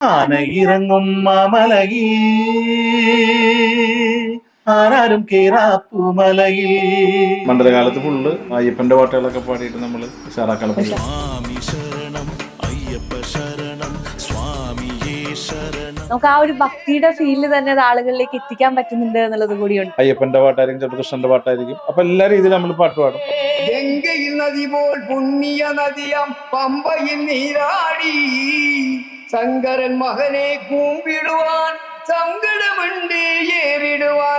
ആന ഇറങ്ങും മാമലയിൽ ആരാരും കേറാപ്പുമലയിൽ. മണ്ഡലകാലത്ത് ഫുള്ള് അയ്യപ്പന്റെ പാട്ടുകളൊക്കെ പാടിയിട്ട് നമ്മൾ ഉഷാറാക്കാൻ സ്വാമി ശരണം അയ്യപ്പ ശരണം സ്വാമിയേ ശരണം. നമുക്ക് ആ ഒരു ഭക്തിയുടെ ഫീൽ തന്നെ അത് ആളുകളിലേക്ക് എത്തിക്കാൻ പറ്റുന്നുണ്ട് എന്നുള്ളത് കൂടിയുണ്ട്. അയ്യപ്പന്റെ പാട്ടായിരിക്കും ചിലപ്പോൾ കൃഷ്ണന്റെ പാട്ടായിരിക്കും. അപ്പൊ എല്ലാ രീതിയിലും നമ്മൾ പാട്ട് പാടും. ഗംഗയിൽ നദി പോൽ പുണ്യ നദിയം പമ്പയിൽ നീരാടി. ശങ്കരൻ മകനെ കൂമ്പിടുവാൻ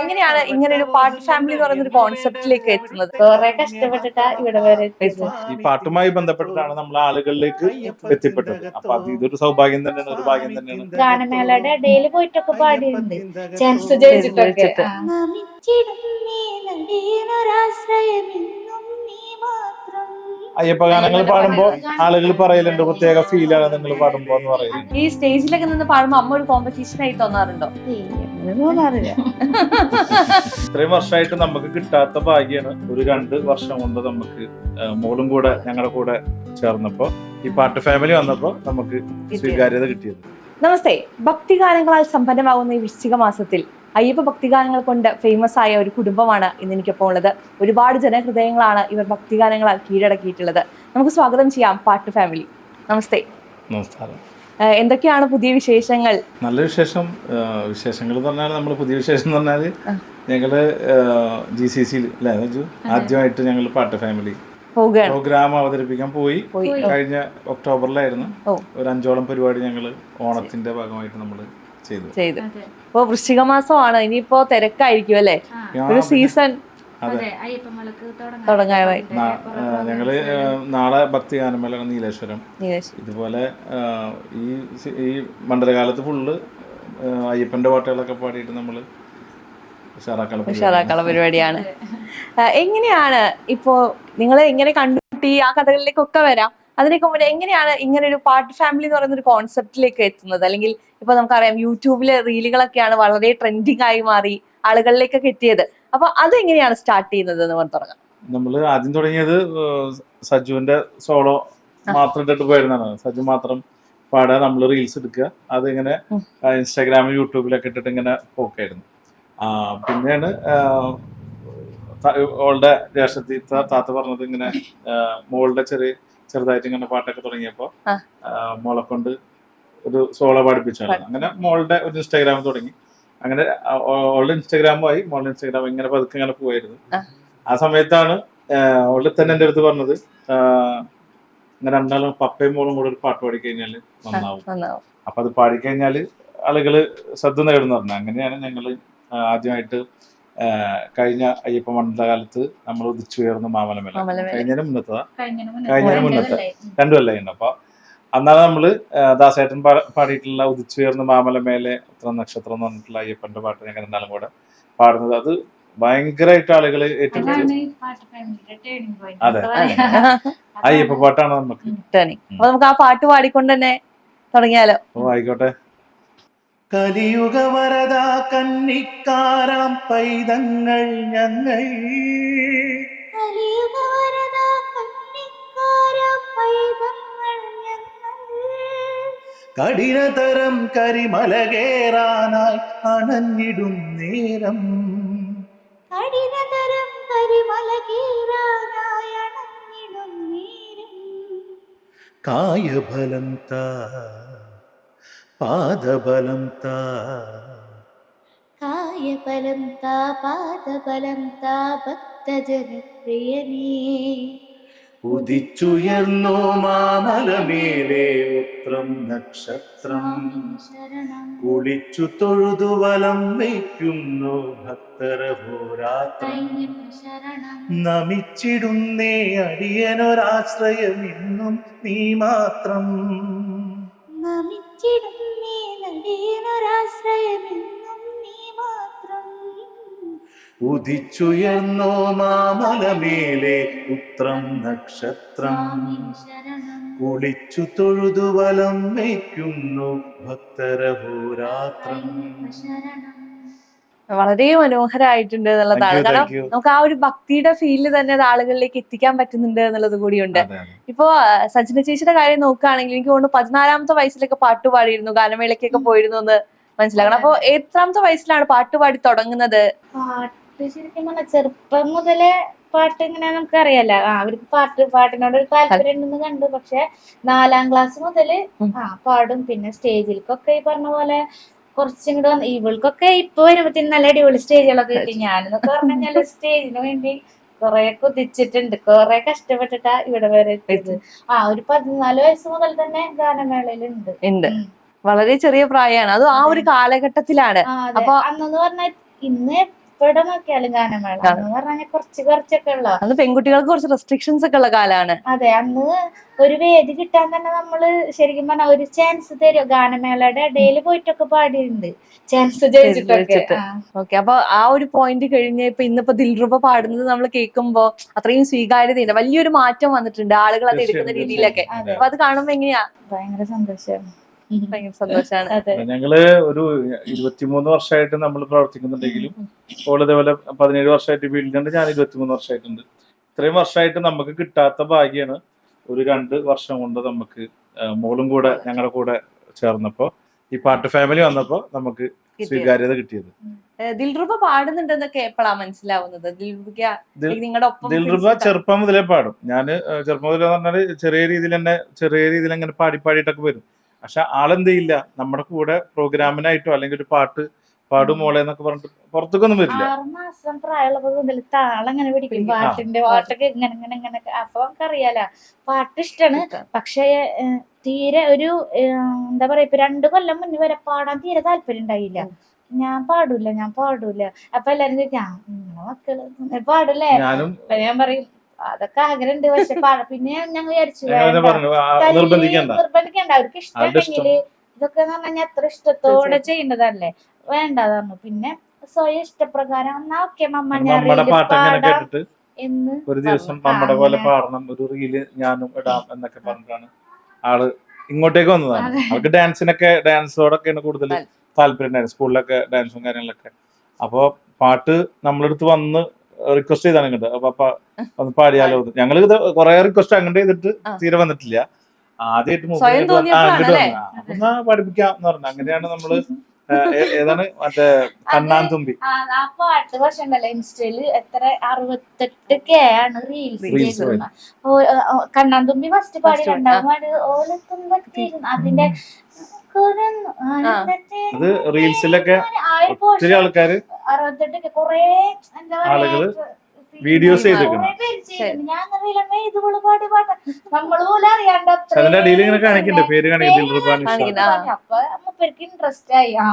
ഇങ്ങനെയാണ് ഇങ്ങനെ ഒരു പാട്ട് ഫാമിലി എന്ന് പറയുന്ന ഒരു കോൺസെപ്റ്റിലേക്ക് എത്തുന്നത്. കുറെ കഷ്ടപ്പെട്ടിട്ടാ ഇവിടെ വരെ ഈ പാട്ടുമായി ബന്ധപ്പെട്ടിട്ടാണ് നമ്മൾ ആളുകളിലേക്ക് എത്തിപ്പെട്ടത്. അപ്പൊ അത് ഇതൊരു സൗഭാഗ്യം തന്നെയാണ് ഒരു ഭാഗ്യം തന്നെയാണ്. ഗാനമേളയുടെ ഇടയിൽ പോയിട്ടൊക്കെ പാടിയിട്ടുണ്ട്. ചാൻസ് ജയിച്ചിട്ടൊക്കെ. നടിയനൊരാശ്രയമെന്നും നീ മാത്രം അയ്യപ്പ ഗാനങ്ങൾ പാടുമ്പോ ആളുകൾ പറയലുണ്ട് പ്രത്യേക ഫീലാണ് നിങ്ങൾ പാടുമ്പോ എന്ന് പറയുന്നത് ഈ സ്റ്റേജിലൊക്കെ നിന്ന് പാടുമ്പോ അമ്മ ഒരു കോമ്പറ്റീഷൻ ആയി തോന്നാറുണ്ടോ? ഇത്രയും വർഷമായിട്ട് നമുക്ക് കിട്ടാത്ത ഭാഗ്യാണ് ഒരു രണ്ട് വർഷം കൊണ്ട് നമുക്ക് മോളും കൂടെ ഞങ്ങളുടെ കൂടെ ചേർന്നപ്പോ ഈ പാട്ട് ഫാമിലി വന്നപ്പോ നമുക്ക് സ്വീകാര്യത കിട്ടിയത്. നമസ്തേ. ഭക്തിഗാനങ്ങളാൽ സമ്പന്നമാകുന്ന ഈ വൃശ്ചിക മാസത്തിൽ അയ്യപ്പ ഭക്തിഗാനങ്ങൾ കൊണ്ട് ഫേമസ് ആയ ഒരു കുടുംബമാണ് ഇന്ന് എനിക്കൊപ്പം ഉള്ളത്. ഒരുപാട് ജനഹൃദയങ്ങളാണ് ഇവർ ഭക്തിഗാനങ്ങളാൽ കീഴടക്കിയിട്ടുള്ളത്. നമുക്ക് സ്വാഗതം ചെയ്യാം പാട്ട് ഫാമിലി നമസ്തേ. നമസ്കാരം. എന്തൊക്കെയാണ് പുതിയ വിശേഷങ്ങൾ? നല്ല വിശേഷം. വിശേഷങ്ങൾ എന്ന് പറഞ്ഞാൽ നമ്മൾ പുതിയ വിശേഷം എന്ന് പറഞ്ഞാൽ. ഞങ്ങൾ ജി? സി സിയിൽ? ആദ്യമായിട്ട് ഞങ്ങൾ പാട്ട് ഫാമിലി പ്രോഗ്രാം അവതരിപ്പിക്കാൻ പോയി. കഴിഞ്ഞ ഒക്ടോബറിലായിരുന്നു. ഒരു അഞ്ചോളം പരിപാടി ഞങ്ങൾ ഓണത്തിന്റെ ഭാഗമായിട്ട് നമ്മൾ ചെയ്തു. ചെയ്ത്. ഇപ്പൊ വൃശ്ചിക മാസമാണ് ഇനിയിപ്പോ തിരക്കായിരിക്കും അല്ലേ? ഒരു സീസൺ. തുടങ്ങാനായി ഞങ്ങൾ നാളെ ഭക്തി ഗാനമേള നീലേശ്വരം. ഇതുപോലെ ഈ ഈ മണ്ഡലകാലത്ത് ഫുള്ള് അയ്യപ്പന്റെ പാട്ടുകളൊക്കെ പാടിയിട്ട് നമ്മൾ ഉഷാറാക്കള പരിപാടിയാണ്. എങ്ങനെയാണ് ഇപ്പോ നിങ്ങൾ എങ്ങനെ കണ്ടുപിട്ടി ആ കഥകളിലേക്കൊക്കെ വരാം? അതിനൊക്കെ മുന്നേ എങ്ങനെയാണ് ഇങ്ങനെ ഒരു പാട്ട് ഫാമിലി എന്ന് പറയുന്ന ഒരു കോൺസെപ്റ്റിലേക്ക് എത്തുന്നത്? അല്ലെങ്കിൽ ഇപ്പൊ നമുക്കറിയാം യൂട്യൂബിലെ റീലുകളൊക്കെയാണ് വളരെ ട്രെൻഡിങ് ആയി മാറി ആളുകളിലേക്കൊക്കെ എത്തിയത്. അപ്പൊ അത് എങ്ങനെയാണ് സ്റ്റാർട്ട് ചെയ്യുന്നത് എന്ന് പറഞ്ഞു തുടങ്ങാം. നമ്മൾ ആദ്യം തുടങ്ങിയത് സജുവിന്റെ സോളോ മാത്രം ഇട്ടിട്ട് പോയിരുന്നതാണ്. സജു മാത്രം പാടുക നമ്മൾ റീൽസ് എടുക്കുക. അതിങ്ങനെ. ഇൻസ്റ്റാഗ്രാമിൽ യൂട്യൂബിലൊക്കെ ഇട്ടിട്ട് ഇങ്ങനെ പോക്കായിരുന്നു. പിന്നെയാണ് ഓളുടെ ജ്യേഷ്ഠത്തി താത്ത പറഞ്ഞത് ഇങ്ങനെ മോളുടെ ചെറിയ ചെറുതായിട്ട് ഇങ്ങനെ പാട്ടൊക്കെ തുടങ്ങിയപ്പോ മോളെ കൊണ്ട് ഒരു സോളോ പാടിപ്പിച്ചാണ്. അങ്ങനെ മോളുടെ ഒരു ഇൻസ്റ്റാഗ്രാം തുടങ്ങി. അങ്ങനെ ഓളുടെ ഇൻസ്റ്റാഗ്രാമായി മോളുടെ ഇൻസ്റ്റാഗ്രാം ഇങ്ങനെ പതുക്കെ ഇങ്ങനെ പോയിരുന്നു. ആ. സമയത്താണ് ഓളിൽ തന്നെ എന്റെ അടുത്ത് പറഞ്ഞത് ഇങ്ങനെ രണ്ടാളും പപ്പയും മോളും കൂടെ ഒരു പാട്ട് പാടിക്കഴിഞ്ഞാൽ നന്നാവും. അപ്പൊ അത് പാടിക്കഴിഞ്ഞാൽ ആളുകൾ ശ്രദ്ധ നേടുന്നു പറഞ്ഞു. അങ്ങനെയാണ് ഞങ്ങൾ ആദ്യമായിട്ട് കഴിഞ്ഞ അയ്യപ്പ മണ്ഡലകാലത്ത് നമ്മൾ ഉദിച്ചുയർന്ന മാമലമേല. കഴിഞ്ഞതിന് മുന്നത്തതാ? കഴിഞ്ഞതിന് മുന്നത്തെ. രണ്ടു കൊല്ലായിട്ടുണ്ട്. അപ്പൊ അന്നാണ് നമ്മൾ ദാസേട്ടൻ പാടിയിട്ടുള്ള ഉദിച്ചുയർന്ന മാമലമേലെ ഉത്ര നക്ഷത്രം എന്ന് പറഞ്ഞിട്ടുള്ള അയ്യപ്പന്റെ പാട്ട് ഞങ്ങൾ എന്നാലും കൂടെ പാടുന്നത്. അത് ഭയങ്കരമായിട്ട് ആളുകൾ ഏറ്റെടുത്ത്. അതെ. അയ്യപ്പ പാട്ടാണ് നമുക്ക്. നമുക്ക് ആ പാട്ട് പാടിക്കൊണ്ട് തന്നെ തുടങ്ങിയാലോ? ഓ ആയിക്കോട്ടെ. കലിയുഗ വരദ കന്നിക്കാരാം പൈതങ്ങൾ ഞങ്ങൾ കഠിനതരം കരിമല കേറാനായി അണഞ്ഞിടും നേരം കഠിനതരം കരിമല കീറാനായണഞ്ഞിടും നേരം കായബലം താ പാദബലം താ. കായബലം താ പാദബലം താ ഭക്തജനപ്രിയനേ. ഉദിച്ചുയർന്നോ മാമലമേലെ ഉത്രം നക്ഷത്രം. കുളിച്ചു തൊഴുതു വലം വയ്ക്കുന്നു ഭക്തരഹോരാത്രം നമിച്ചിടുന്നേ അടിയനൊരാശ്രയമെന്നും നീ മാത്രം. നമിച്ചിടുന്നേ നടിയനൊരാശ്രയമെന്നും നീ മാത്രം. ഉദിച്ചുയർന്നോ മാമലമേലെ ഉത്രം നക്ഷത്രം. കുളിച്ചു തൊഴുതു വലം വയ്ക്കുന്നു ഭക്തരഹോരാത്രം. ശരണം. വളരെ മനോഹരമായിട്ടുണ്ട് എന്നുള്ളതാണ് കാരണം നമുക്ക് ആ ഒരു ഭക്തിയുടെ ഫീലിൽ തന്നെ അത് ആളുകളിലേക്ക് എത്തിക്കാൻ പറ്റുന്നുണ്ട് എന്നുള്ളത് കൂടിയുണ്ട്. ഇപ്പോ സജ്ന ചേച്ചിയുടെ കാര്യം നോക്കുകയാണെങ്കിൽ എനിക്ക് തോന്നുന്നു പതിനാലാമത്തെ വയസ്സിലൊക്കെ പാട്ട് പാടിയിരുന്നു ഗാനമേളയ്ക്കൊക്കെ പോയിരുന്നു എന്ന് മനസ്സിലാക്കണം. അപ്പൊ എത്രാമത്തെ വയസ്സിലാണ് പാട്ട് പാടി തുടങ്ങുന്നത്? പാട്ട് ശരിക്കും പറഞ്ഞാൽ ചെറുപ്പം മുതലേ പാട്ട് ഇങ്ങനെ നമുക്കറിയാലോ. ആ അവർക്ക് പാട്ട് പാട്ടിനോട് ഒരു താല്പര്യം ഉണ്ടെന്ന് കണ്ടു. പക്ഷെ നാലാം ക്ലാസ് മുതൽ ആ പാടും. പിന്നെ സ്റ്റേജിലേക്കൊക്കെ ഈ പറഞ്ഞ പോലെ കുറച്ചും കൂടെ വന്ന് ഇവൾക്കൊക്കെ ഇപ്പൊ വരുമ്പത്തേന് നല്ല അടിപൊളി സ്റ്റേജുകളൊക്കെ കിട്ടി. ഞാനെന്നൊക്കെ പറഞ്ഞു സ്റ്റേജിന് വേണ്ടി കൊറേ കുതിച്ചിട്ടുണ്ട്. കൊറേ കഷ്ടപ്പെട്ടിട്ടാ ഇവിടെ വരെ എത്തിയത്. ആ ഒരു പതിനാല് വയസ്സ് മുതൽ തന്നെ ഗാനമേളയിലുണ്ട്. ഉണ്ട്. വളരെ ചെറിയ പ്രായമാണ് അത് ആ ഒരു കാലഘട്ടത്തിലാണ്. അപ്പൊ- അന്നെന്ന് പറഞ്ഞാൽ ഇന്ന് എവിടെ നോക്കിയാലും ഗാനമേള അന്ന് പറഞ്ഞാൽ കുറച്ച് കുറച്ചൊക്കെ ഉള്ള അന്ന് പെൺകുട്ടികൾക്ക് കുറച്ച് റെസ്ട്രിക്ഷൻസ് ഒക്കെ ഉള്ള കാലാണ് അതെ അന്ന് ഒരു വേദി കിട്ടാൻ തന്നെ നമ്മൾ ശരിക്കും പറഞ്ഞ ഒരു ചാൻസ് തരും. ഗാനമേളയുടെ ഇടയിൽ പോയിട്ടൊക്കെ പാടിയിട്ടുണ്ട്. ചാൻസ്. ഓക്കെ അപ്പൊ ആ ഒരു പോയിന്റ് കഴിഞ്ഞ് ഇപ്പൊ ഇന്നിപ്പോ ദിൽറുബ പാടുന്നത് നമ്മൾ കേൾക്കുമ്പോ അത്രയും സ്വീകാര്യതയുണ്ട്. വലിയൊരു മാറ്റം വന്നിട്ടുണ്ട് ആളുകൾ അത് എടുക്കുന്ന രീതിയിലൊക്കെ. അപ്പൊ അത് കാണുമ്പോ എങ്ങനെയാ? ഭയങ്കര സന്തോഷം. ഭയങ്കര ഞങ്ങൾ ഒരു ഇരുപത്തിമൂന്ന് വർഷമായിട്ട് നമ്മൾ പ്രവർത്തിക്കുന്നുണ്ടെങ്കിലും ഓൾ ഇതേപോലെ പതിനേഴ് വർഷമായിട്ട് ഫീൽഡിലുണ്ട് ഞാൻ ഇരുപത്തിമൂന്ന് വർഷമായിട്ടുണ്ട് ഇത്രയും വർഷമായിട്ട് നമുക്ക് കിട്ടാത്ത ഭാഗ്യമാണ് ഒരു രണ്ട് വർഷം കൊണ്ട് നമുക്ക് മോളും കൂടെ ഞങ്ങളുടെ കൂടെ ചേർന്നപ്പോ ഈ പാട്ട് ഫാമിലി വന്നപ്പോ നമുക്ക് സ്വീകാര്യത കിട്ടിയത്. ദിൽറുബ പാടുന്നുണ്ടെന്നൊക്കെ എപ്പോഴാ മനസ്സിലാവുന്നത്? ദിൽറുബ ചെറുപ്പം മുതലേ പാടും. ഞാൻ ചെറുപ്പം മുതലേ പറഞ്ഞാൽ ചെറിയ രീതിയിൽ തന്നെ ചെറിയ രീതിയിൽ അങ്ങനെ പാടി പാടിയിട്ടൊക്കെ വരും. പക്ഷെ ആളെന്ത് ചെയ്യില്ല നമ്മുടെ കൂടെ പ്രോഗ്രാമിനായിട്ടോ അല്ലെങ്കിൽ ഒരു പാട്ട് പാടും മോളെ എന്നൊക്കെ പറഞ്ഞിട്ട് പുറത്തേക്കൊന്നും വരില്ല. ആറ് മാസം പ്രായമുള്ളപ്പോ മുതൽ താളം പിടിക്കും. പാട്ടിന്റെ പാട്ടൊക്കെ ഇങ്ങനെ ഇങ്ങനെ ഇങ്ങനെ. അപ്പൊ നമുക്കറിയാലോ പാട്ട് ഇഷ്ടാണ് പക്ഷേ ഏഹ്, തീരെ ഒരു ഏഹ്, എന്താ പറയാ ഇപ്പൊ രണ്ടു കൊല്ലം മുന്നേ വരെ പാടാൻ തീരെ താല്പര്യം ഉണ്ടായില്ല. ഞാൻ പാടൂല ഞാൻ പാടൂല. അപ്പൊ എല്ലാരും ചോദിക്കാം "ആ, നിങ്ങളെ മക്കൾ പാടൂലേ? ഞാനും അപ്പൊ ഞാൻ പറയും അതൊക്കെ ആഗ്രഹമുണ്ട് പക്ഷെ പിന്നെ ഞങ്ങൾ വിചാരിച്ചു നിർബന്ധിക്കണ്ട. നിർബന്ധിക്കണ്ട. അവർക്ക് ഇഷ്ടമുണ്ടെങ്കിൽ ഇതൊക്കെ എന്ന് പറഞ്ഞാൽ എത്ര ഇഷ്ടത്തോടെ ചെയ്യേണ്ടതല്ലേ വേണ്ട പറഞ്ഞു. പിന്നെ സ്വയം ഇഷ്ടപ്രകാരം എന്നാ ഓക്കെ മമ്മ ഞാൻ പാട്ട് അങ്ങനെ കേട്ടിട്ട് എന്ന് ഒരു ദിവസം. നമ്മുടെ പോലെ പാടണം ഒരു റീൽ ഞാനും ഇടാം എന്നൊക്കെ പറഞ്ഞിട്ടാണ് ആൾ ഇങ്ങോട്ടേക്ക് വന്നതാണ്. അവർക്ക് ഡാൻസിനൊക്കെ ഡാൻസോടൊക്കെയാണ് കൂടുതൽ താല്പര്യം. താല്പര്യം സ്കൂളിലൊക്കെ ഡാൻസും കാര്യങ്ങളൊക്കെ. അപ്പോ പാട്ട് നമ്മളെടുത്ത് വന്ന് റിക്വസ്റ്റ് ചെയ്താണ് ഇങ്ങോട്ട് അപ്പൊ അപ്പ ഒന്ന് പാടിയാലോ ഞങ്ങൾ ഇത് കൊറേ റിക്വസ്റ്റ് അങ്ങോട്ട് ചെയ്തിട്ട് ആ. തീരെ വന്നിട്ടില്ല. ആദ്യമായിട്ട് പഠിപ്പിക്കാം എന്ന് പറഞ്ഞു. അങ്ങനെയാണ് നമ്മൾ ഏതാണ് മറ്റേ കണ്ണാൻ തുമ്പി. ആ പാട്ട് പക്ഷെ ഉണ്ടല്ലോ ഇൻസ്റ്റയിൽ എത്ര അറുപത്തെട്ട് കെ ആണ് റീൽസ് കണ്ണാൻ തുമ്പി ഫസ്റ്റ് പാടി. രണ്ടാമത് അതിന്റെ അത് റീൽസിലൊക്കെ ഒത്തിരി ആൾക്കാര് ആളുകൾ വീഡിയോസ് അതിന്റെ അടിയിൽ ഇങ്ങനെ കാണിക്കണ്ടേ? പേര്. കാണിക്കുന്നുണ്ട്. ആ. അപ്പൊ മൂപ്പർക്ക് ഇൻട്രസ്റ്റ് ആയി. ആ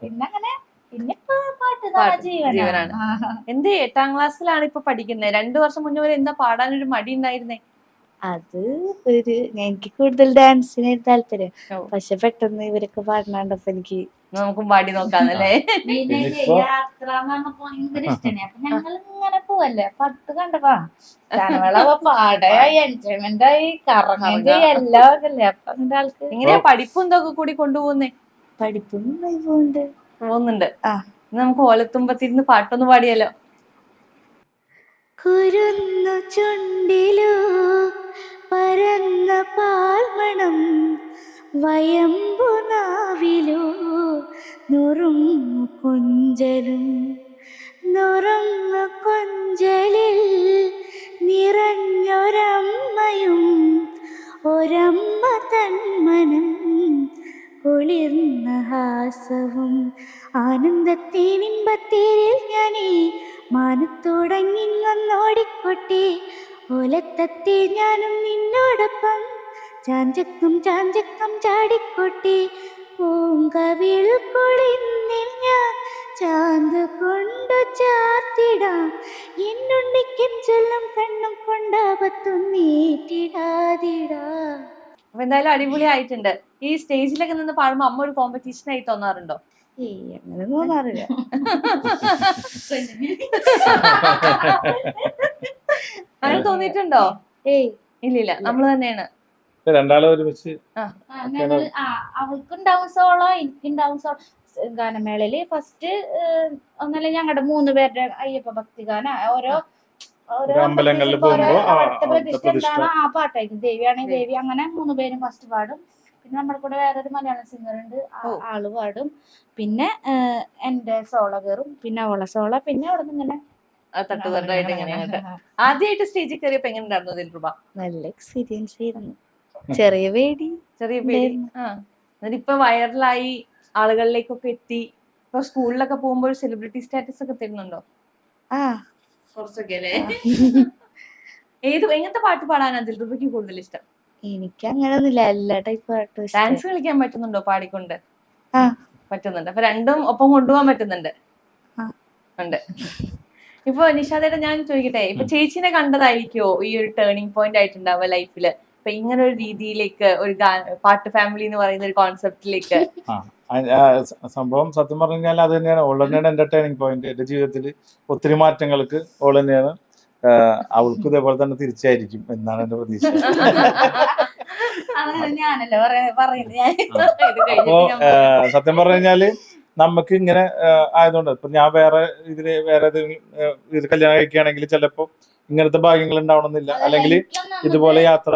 പിന്നെ അങ്ങനെ. എന്ത് എട്ടാം ക്ലാസ്സിലാണ് ഇപ്പൊ പഠിക്കുന്നത് രണ്ടു വർഷം മുന്നേ വരെ എന്താ പാടാനൊരു മടി ഉണ്ടായിരുന്നേ? അത് ഒരു എനിക്ക് കൂടുതൽ ഡാൻസിന് താല്പര്യം. ഓ. പക്ഷെ പെട്ടെന്ന് ഇവരൊക്കെ പാടുന്നുണ്ടപ്പോ എനിക്ക് നമുക്ക് പാടി നോക്കാന്നല്ലേ? യാത്ര എന്ന് പറഞ്ഞപ്പോ ഭയങ്കര ഇഷ്ടമാണ് അപ്പൊ ഞങ്ങൾ ഇങ്ങനെ പോവല്ലേ? അപ്പൊ അത് കണ്ടപ്പാ ഗാനമേള പാടായി എൻജോയ്മെന്റ് ആയി കറങ്ങുകയും കറങ്ങാം. എല്ലാം അല്ലേ അപ്പൊ അതിന്റെ ആൾക്ക് എങ്ങനെയാ പഠിപ്പും ഇതൊക്കെ കൂടി കൊണ്ടുപോകുന്നേ? പഠിപ്പും പോകുന്നുണ്ട് പോകുന്നുണ്ട് ആ. ഇന്ന് നമുക്ക് ഓലത്തുമ്പത്തിരുന്ന് പാട്ടൊന്ന് പാടിയാലോ? കുരുന്നു ചുണ്ടിലോ പരന്ന പാൽമണം വയമ്പു നാവിലോ നുറുങ്ങു കൊഞ്ചലും നുറുങ്ങു കൊഞ്ചലിൽ നിറഞ്ഞൊരമ്മയും ഒരമ്മ തന്മനം കുളിർന്ന ഹാസവും. ആനന്ദത്തിനിമ്പത്തേരിൽ ഞാനീ മാനത്തോടങ്ങിങ്ങോടിക്കൊട്ടി ഓലത്തത്തെ ഞാനും നിന്നോടൊപ്പം. ചാഞ്ചക്കം ചാഞ്ചക്കം ചാടിക്കൊട്ടി. പൂങ്കവിൾ കൊളിന്നിൽ ഞാൻ ചാന്ത് കൊണ്ടു ചാർത്തിടാം. എന്നുണ്ടിക്കൻ ചൊല്ലും കണ്ണും കൊണ്ടാപത്തു നീട്ടിടാതിടാം അപ്പൊ എന്തായാലും അടിപൊളി ആയിട്ടുണ്ട് ഈ സ്റ്റേജിലൊക്കെ നിന്ന് പാടുമ്പോ അമ്മ ഒരു കോമ്പറ്റീഷൻ ആയി തോന്നാറുണ്ടോ? ഏയ് അങ്ങനെ തോന്നാറില്ല അങ്ങനെ തോന്നിയിട്ടുണ്ടോ ഏയ് ഇല്ലില്ല നമ്മൾ തന്നെയാണ് രണ്ടാളും ഒരുമിച്ച് ആ, ഞങ്ങൾ ആ അവൾക്കുണ്ടാവും സോളോ എനിക്കുണ്ടാവും സോളോ ഗാനമേളയിൽ ഫസ്റ്റ് ഒന്നല്ല ഞങ്ങളുടെ മൂന്ന് പേരുടെ അയ്യപ്പ ഭക്തി ഗാന ഓരോ ഓരോ അമ്പലങ്ങളിൽ പ്രതിഷ്ഠ- പ്രതിഷ്ഠ. ആ പാട്ടായിരിക്കും ദേവിയാണെങ്കിൽ ദേവി അങ്ങനെ മൂന്ന് പേരും ഫസ്റ്റ് പാടും പിന്നെ നമ്മുടെ കൂടെ വേറൊരു മലയാളം സിംഗർ ഉണ്ട്. ആൾ പാടും. പിന്നെ എന്റെ സോള കയറും പിന്നെ അവളെ സോള. പിന്നെ അവിടെ നിന്ന് ഇങ്ങനെ ഇങ്ങനെ ആദ്യമായിട്ട് സ്റ്റേജിൽ കയറിയപ്പോ എങ്ങനെ ഉണ്ടായിരുന്നു ദിൽപ്രഭ നല്ല എക്സ്പീരിയൻസ് ആയിരുന്നു. ചെറിയ പേടി. ചെറിയ പേടി. ആ. എന്നിട്ട് ഇപ്പൊ വൈറലായി ആളുകളിലേക്കൊക്കെ എത്തി. ഇപ്പൊ സ്കൂളിലൊക്കെ പോകുമ്പോൾ സെലിബ്രിറ്റി സ്റ്റാറ്റസ് ഒക്കെ തരുന്നുണ്ടോ? ആ. കുറച്ചൊക്കെ അല്ലേ? ഏത് എങ്ങനത്തെ പാട്ട് പാടാനാണ് ദിൽറുബയ്ക്ക് കൂടുതൽ ഇഷ്ടം? എനിക്ക് അങ്ങനെ എല്ലാ ടൈപ്പ് പാട്ടും ഇഷ്ടം. ഡാൻസ് കളിക്കാൻ പറ്റുന്നുണ്ടോ? പാടിക്കൊണ്ട്. ആ. പറ്റുന്നുണ്ട്. അപ്പൊ രണ്ടും ഒപ്പം കൊണ്ടുപോകാൻ പറ്റുന്നുണ്ട്. ആ. ഉണ്ട്. ഇപ്പൊ നിഷാദേട്ട ഞാൻ ചോദിക്കട്ടെ? ഇപ്പൊ ചേച്ചിനെ കണ്ടതായിരിക്കോ ഈ ഒരു ടേണിംഗ് പോയിന്റ് ആയിട്ടുണ്ടാവുക ലൈഫിൽ. ഇപ്പൊ ഇങ്ങനെ ഒരു രീതിയിലേക്ക് ഒരു ഗാ- പാട്ട് ഫാമിലി എന്ന് പറയുന്ന ഒരു കോൺസെപ്റ്റിലേക്ക് ആ, ആ, സ- സംഭവം സത്യം പറഞ്ഞു കഴിഞ്ഞാൽ അത് തന്നെയാണ്. ഓൾ തന്നെയാണ് എന്റെ ടേണിംഗ് പോയിന്റ് എന്റെ ജീവിതത്തിൽ ഒത്തിരി മാറ്റങ്ങൾക്ക് ഓൾ തന്നെയാണ് അവൾക്ക് ഇതേപോലെ തന്നെ തിരിച്ചായിരിക്കും എന്നാണ് എന്റെ പ്രതീക്ഷ. അപ്പോ സത്യം പറഞ്ഞു കഴിഞ്ഞാൽ നമുക്ക് ഇങ്ങനെ ആയതുകൊണ്ട് ഇപ്പൊ ഞാൻ വേറെ ഇതിൽ വേറെ ഏതെങ്കിലും, കല്യാണം കഴിക്കുകയാണെങ്കിൽ ചിലപ്പോ ഇങ്ങനത്തെ ഭാഗ്യങ്ങൾ ഉണ്ടാവണമെന്നില്ല അല്ലെങ്കിൽ ഇതുപോലെ യാത്ര.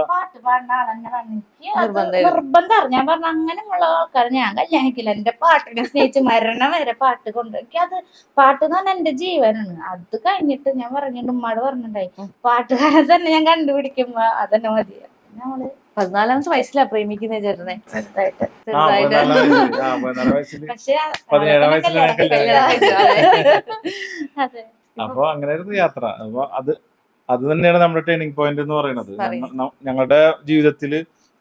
നിർബന്ധം ഞാൻ പറഞ്ഞ അങ്ങനെയുള്ള ആൾക്കാർ ഞാൻ കല്യാണിക്കില്ല. എന്റെ പാട്ടിനെ സ്നേഹിച്ച് മരണം വരെ പാട്ട് കൊണ്ട് എനിക്ക് അത് പാട്ട് എന്ന് പറഞ്ഞാൽ എന്റെ ജീവനാണ്. അത് കഴിഞ്ഞിട്ട് ഞാൻ പറഞ്ഞിട്ട് ഉമ്മാട് പറഞ്ഞിട്ടുണ്ടായി. പാട്ടുകാരെ തന്നെ ഞാൻ കണ്ടുപിടിക്കുമ്പോ അതന്നെ മതി. നമ്മൾ പതിനാലാമത്തെ വയസ്സിലാ പ്രേമിക്കുന്ന ചേട്ടനെ. പക്ഷെ അപ്പൊ അങ്ങനെയായിരുന്നു യാത്ര. അപ്പൊ അത് അത് തന്നെയാണ് നമ്മുടെ ടേണിംഗ് പോയിന്റ് എന്ന് പറയുന്നത്. ഞങ്ങളുടെ ജീവിതത്തിൽ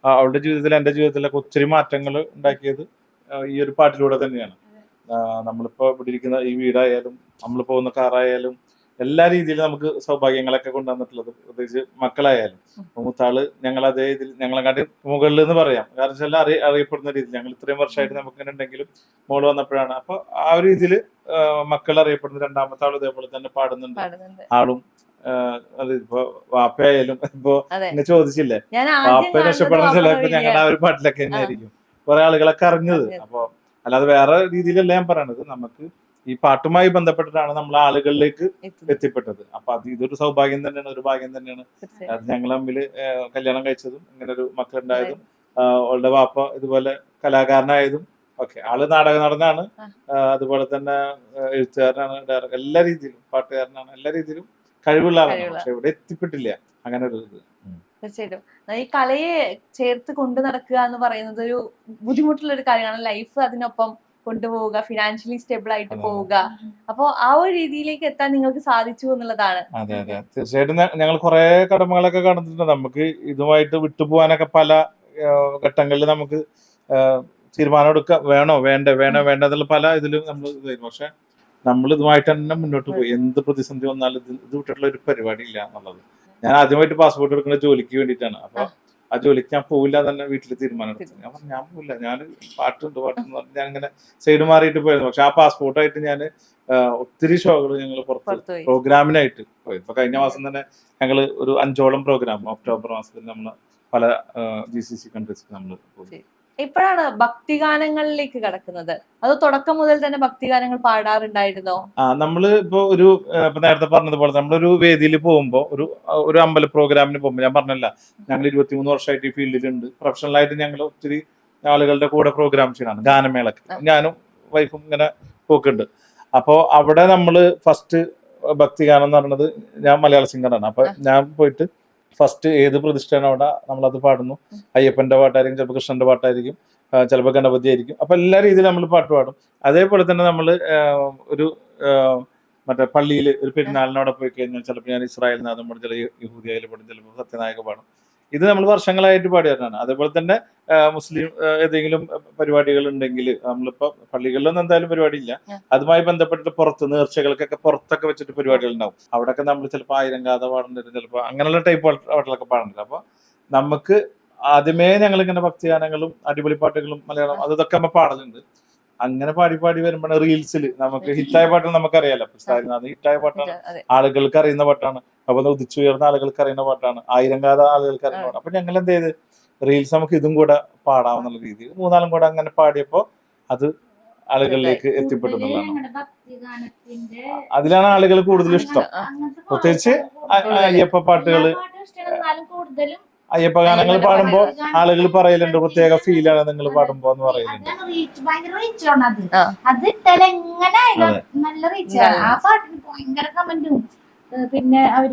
അവളുടെ ജീവിതത്തിൽ എന്റെ ജീവിതത്തിലൊക്കെ ഒത്തിരി മാറ്റങ്ങൾ ഉണ്ടാക്കിയത് ഈ ഒരു പാട്ടിലൂടെ തന്നെയാണ്. നമ്മളിപ്പോൾ നമ്മളിപ്പോ ഇവിടെ ഇരിക്കുന്ന ഈ വീടായാലും നമ്മൾ പോകുന്ന കാറായാലും എല്ലാ രീതിയിലും നമുക്ക് സൗഭാഗ്യങ്ങളൊക്കെ കൊണ്ടുവന്നിട്ടുള്ളത് പ്രത്യേകിച്ച് മക്കളായാലും. മൂത്താൾ ഞങ്ങൾ അതേ ഇതിൽ ഞങ്ങളെക്കാട്ടി മുകളിൽ എന്ന് പറയാം. കാരണം വെച്ചാൽ അറിയ അറിയപ്പെടുന്ന രീതി ഞങ്ങൾ ഇത്രയും വർഷമായിട്ട് നമുക്ക് ഇങ്ങനെ ഉണ്ടെങ്കിലും മോൾ വന്നപ്പോഴാണ്. അപ്പൊ ആ ഒരു രീതിയിൽ മക്കൾ അറിയപ്പെടുന്ന രണ്ടാമത്തെ ആൾ ഇതേപോലെ തന്നെ പാടുന്നുണ്ട്. ആളും വാപ്പയായാലും ഇപ്പോ എന്നെ ചോദിച്ചില്ലേ? ഞാൻ ആദ്യം വാപ്പ കാണുന്നത് രക്ഷപ്പെടുന്ന ചിലപ്പോ ഞങ്ങളുടെ ആ ഒരു പാട്ടിലൊക്കെ തന്നെയായിരിക്കും. കുറെ ആളുകളൊക്കെ അറിഞ്ഞത്. അപ്പൊ അല്ലാതെ വേറെ രീതിയിലല്ല ഞാൻ പറയണത്. നമുക്ക് ഈ പാട്ടുമായി ബന്ധപ്പെട്ടിട്ടാണ് നമ്മൾ ആളുകളിലേക്ക് എത്തിപ്പെട്ടത്. അപ്പൊ അത് ഇതൊരു സൗഭാഗ്യം തന്നെയാണ് ഒരു ഭാഗ്യം തന്നെയാണ്. ഞങ്ങൾ തമ്മിൽ കല്യാണം കഴിച്ചതും ഇങ്ങനെ ഒരു മക്കളുണ്ടായതും അവളുടെ വാപ്പ ഇതുപോലെ കലാകാരനായതും ഓക്കെ ആൾ നാടക നടനാണ്. അതുപോലെ തന്നെ എഴുത്തുകാരനാണ് എല്ലാ രീതിയിലും പാട്ടുകാരനാണ് എല്ലാ രീതിയിലും കഴിവുള്ള ആളാണ്. പക്ഷെ ഇവിടെ എത്തിപ്പെട്ടില്ല. അങ്ങനെ ഒരു ഇത്. തീർച്ചയായിട്ടും. ഈ കലയെ ചേർത്ത് കൊണ്ടു നടക്കുക എന്ന് പറയുന്നത് ഒരു ബുദ്ധിമുട്ടുള്ള ഒരു കാര്യമാണ്. ലൈഫ് അതിനൊപ്പം കൊണ്ടുപോവുക ഫിനാൻഷ്യലി സ്റ്റേബിൾ ആയിട്ട് പോവുക. അപ്പോ ആ ഒരു രീതിയിലേക്ക് എത്താൻ നിങ്ങൾക്ക് സാധിച്ചു എന്നുള്ളതാണ്. അതെ അതെ. തീർച്ചയായിട്ടും ഞങ്ങൾ കുറെ കടമകളൊക്കെ കടന്നിട്ടുണ്ട് നമുക്ക് ഇതുമായിട്ട് വിട്ടുപോകാനൊക്കെ പല ഘട്ടങ്ങളിൽ നമുക്ക് തീരുമാനം എടുക്കാം വേണോ? വേണ്ട? വേണോ? വേണ്ട എന്നുള്ള പല ഇതിലും നമ്മൾ പക്ഷെ നമ്മൾ ഇതുമായിട്ട് തന്നെ മുന്നോട്ട് പോയി. എന്ത് പ്രതിസന്ധി വന്നാലും ഇത് ഇത് വിട്ടിട്ടുള്ള ഒരു പരിപാടി ഇല്ല എന്നുള്ളത്. ഞാൻ ആദ്യമായിട്ട് പാസ്പോർട്ട് എടുക്കുന്ന ജോലിക്ക് വേണ്ടിയിട്ടാണ്. അപ്പൊ ആ. ജോലിക്ക് ഞാൻ പോവില്ല തന്നെ വീട്ടിൽ തീരുമാനം എടുത്തത്. ഞാൻ പറഞ്ഞു ഞാൻ പോവില്ല. ഞാൻ പാട്ടുണ്ട് പാട്ടെന്ന് പറഞ്ഞ് ഞാൻ ഇങ്ങനെ സൈഡ് മാറിയിട്ട് പോയിരുന്നു പക്ഷെ ആ പാസ്പോർട്ടായിട്ട് ഞാൻ ഒത്തിരി ഷോകൾ ഞങ്ങൾ പുറത്ത് പ്രോഗ്രാമിനായിട്ട് പോയി. ഇപ്പൊ കഴിഞ്ഞ മാസം തന്നെ ഞങ്ങൾ ഒരു അഞ്ചോളം പ്രോഗ്രാം ഒക്ടോബർ മാസത്തിൽ നമ്മൾ പല ജി സി സി കൺട്രീസ് നമ്മൾ പോയി. ഇപ്പോഴാണ് ഭക്തിഗാനങ്ങളിലേക്ക് കടക്കുന്നത്. അത് തുടക്കം മുതൽ തന്നെ ഭക്തിഗാനങ്ങൾ പാടാറുണ്ടായിരുന്നോ? ആ നമ്മൾ ഇപ്പൊ ഒരു ഇപ്പൊ നേരത്തെ പറഞ്ഞതുപോലെ നമ്മളൊരു വേദിയിൽ പോകുമ്പോ ഒരു ഒരു അമ്പല പ്രോഗ്രാമിന് പോകുമ്പോൾ ഞാൻ പറഞ്ഞല്ല ഞങ്ങൾ ഇരുപത്തിമൂന്ന് വർഷമായിട്ട് ഈ ഫീൽഡിലുണ്ട്. പ്രൊഫഷണൽ ആയിട്ട് ഞങ്ങൾ ഒത്തിരി ആളുകളുടെ കൂടെ പ്രോഗ്രാം ചെയ്യണം ഗാനമേളക്ക്. ഞാനും വൈഫും ഇങ്ങനെ പോക്കുണ്ട്. അപ്പോൾ അവിടെ നമ്മൾ ഫസ്റ്റ് ഭക്തിഗാനം എന്ന് പറയുന്നത് ഞാൻ മലയാള സിംഗറാണ്. അപ്പൊ ഞാൻ പോയിട്ട് ഫസ്റ്റ് ഏത് പ്രതിഷ്ഠയാണ് അവിടെ നമ്മളത് പാടുന്നു? അയ്യപ്പന്റെ പാട്ടായിരിക്കും ചിലപ്പോൾ കൃഷ്ണന്റെ പാട്ടായിരിക്കും ചിലപ്പോൾ ഗണപതി ആയിരിക്കും. അപ്പൊ എല്ലാ രീതിയിലും നമ്മൾ പാട്ട് പാടും. അതേപോലെ തന്നെ നമ്മൾ ഒരു മറ്റേ പള്ളിയിൽ ഒരു പെരുന്നാളിനോടെ പോയി കഴിഞ്ഞാൽ ചിലപ്പോൾ ഞാൻ ഇസ്രായേൽ നാഥം പാടും ചില യഹൂദിയായാലും പാടും ചിലപ്പോൾ സത്യനായക പാടും. ഇത് നമ്മൾ വർഷങ്ങളായിട്ട് പാടി വരുന്നതാണ്. അതേപോലെ തന്നെ മുസ്ലിം ഏതെങ്കിലും പരിപാടികൾ ഉണ്ടെങ്കിൽ നമ്മളിപ്പോ പള്ളികളിലൊന്നും എന്തായാലും പരിപാടി ഇല്ല അതുമായി ബന്ധപ്പെട്ടിട്ട് പുറത്ത് നേർച്ചകൾക്കൊക്കെ പുറത്തൊക്കെ വെച്ചിട്ട് പരിപാടികൾ ഉണ്ടാവും. അവിടെയൊക്കെ നമ്മൾ ചിലപ്പോൾ ആയിരം ഗാഥ പാടേണ്ടി ചിലപ്പോൾ അങ്ങനെയുള്ള ടൈപ്പ് പാട്ടുകളൊക്കെ പാടുന്നുണ്ട് അപ്പോൾ നമുക്ക് ആദ്യമേ ഞങ്ങൾ ഇങ്ങനെ ഭക്തിഗാനങ്ങളും അടിപൊളി പാട്ടുകളും മലയാളം അതൊക്കെ നമ്മൾ പാടലുണ്ട് അങ്ങനെ പാടി പാടി വരുമ്പോ റീൽസിൽ നമുക്ക് ഹിറ്റായ പാട്ടുകൾ നമുക്കറിയാലോ. സാരിനാഥ് ഹിറ്റായ പാട്ടാണ്. ആളുകൾക്ക് അറിയുന്ന പാട്ടാണ്. അപ്പൊ ഉദിച്ചുയർന്ന ആളുകൾക്ക് അറിയുന്ന പാട്ടാണ്. ആയിരം കാല ആളുകൾക്ക് അറിയുന്ന പാട്ടാണ്. അപ്പൊ ഞങ്ങൾ എന്ത് ചെയ്ത്? റീൽസ് നമുക്ക് ഇതും കൂടെ പാടാമെന്നുള്ള രീതിയിൽ മൂന്നാളും കൂടെ അങ്ങനെ പാടിയപ്പോ അത് ആളുകളിലേക്ക് എത്തിപ്പെടുന്നതാണ് അതിലാണ് ആളുകൾ കൂടുതൽ ഇഷ്ടം. പ്രത്യേകിച്ച് അയ്യപ്പ പാട്ടുകൾ. പാട്ടും കൂടുതലും അയ്യപ്പ ഗാനങ്ങൾ അയ്യപ്പ പാടുമ്പോ ഗാനങ്ങൾ ആളുകൾ പറയലുണ്ട് പ്രത്യേക ആണ് നിങ്ങൾ പാടുമ്പോ എന്ന് പറയുന്നത്. അത്. നല്ല റീച്ച് ആ പാട്ടിന് ഭയങ്കര കമന്റും പിന്നെ അവർ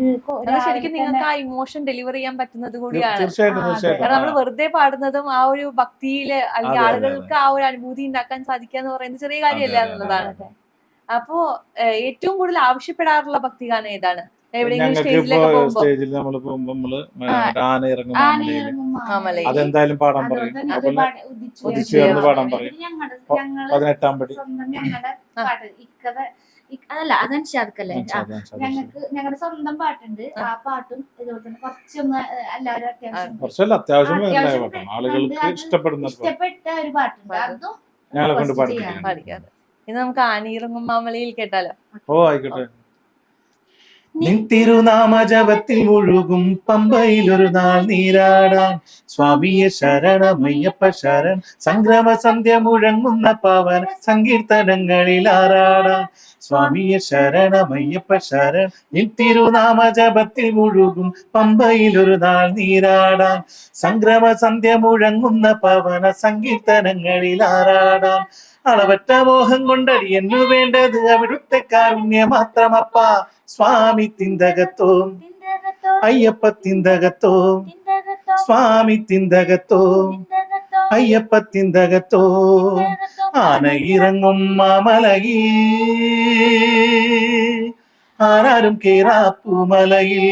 ശരിക്കും നിങ്ങൾക്ക് ആ ഇമോഷൻ ഡെലിവർ ചെയ്യാൻ പറ്റുന്നത് കൂടിയാണ്. കാരണം നമ്മൾ വെറുതെ പാടുന്നതും ആ ഒരു ഭക്തിയിൽ അല്ലെങ്കിൽ ആളുകൾക്ക് ആ ഒരു അനുഭൂതി ഉണ്ടാക്കാൻ സാധിക്കുക എന്ന് പറയുന്നത് ചെറിയ കാര്യമല്ല എന്നുള്ളതാണ്. അപ്പോ ഏറ്റവും കൂടുതൽ ആവശ്യപ്പെടാറുള്ള ഭക്തിഗാനം ഏതാണ്? ഞങ്ങൾക്ക് സ്റ്റേജിൽ നമ്മൾ പോകുമ്പോ നമ്മൾ. ആന ഇറങ്ങും ആന മാമലയിൽ. ഇറങ്ങും മാമലയിൽ. അതെന്തായാലും പാടാൻ പറയും. ഉദിച്ചുയർന്ന് പാടാൻ പറയും. ഇത് പതിനെട്ടാം പടി. അതല്ല അതാണ് ഷാദക്കല്ലേ. ഞങ്ങൾക്ക് ഞങ്ങളുടെ സ്വന്തം പാട്ടുണ്ട്. ആ. പാട്ടും ഇതുപോലെ തന്നെ കുറച്ചൊന്ന് എല്ലാവരും അത്യാവശ്യം കുറച്ചല്ല അത്യാവശ്യം ആളുകൾക്ക് ഇഷ്ടപ്പെടുന്ന ഇഷ്ടപ്പെട്ട ഒരു പാട്ടുണ്ട്. പാട്ട്. അതും ഞങ്ങളെ കൊണ്ട്. പാടിക്കാറ് ഇന്ന് നമുക്ക് ആനീറങ്ങും മാമലയിൽ കേട്ടാലോ? ഓ ആയിക്കോട്ടെ. നിൻ തിരുനാമ മുഴുകും പമ്പയിൽ ഒരു നാൾ നീരാടാൻ. സ്വാമിയെ ശരണമയ്യപ്പ ശരൺ സംഗ്രമ സന്ധ്യ മുഴങ്ങുന്ന പവൻ സങ്കീർത്തനങ്ങളിൽ ആറാടാൻ. സ്വാമിയെ ശരണമയ്യപ്പ ശരൺ നിൻ തിരുനാമ മുഴുകും പമ്പയിൽ ഒരു നാൾ നീരാടാൻ. സംഗ്രമ സന്ധ്യ മുഴങ്ങുന്ന പവന സങ്കീർത്തനങ്ങളിൽ ആറാടാൻ. അളവറ്റ മോഹം കൊണ്ടടിയെന്നു വേണ്ടത് അവിടുത്തെ കാരുണ്യ മാത്രമപ്പ സ്വാമി തിന്തകത്തോ. അയ്യപ്പ തിന്തകത്തോ. സ്വാമി തിന്തകത്തോ. അയ്യപ്പ തിന്തകത്തോ. ആന ഇറങ്ങും മാമലയിൽ. ആരാരും കേറാപ്പുമലയിൽ.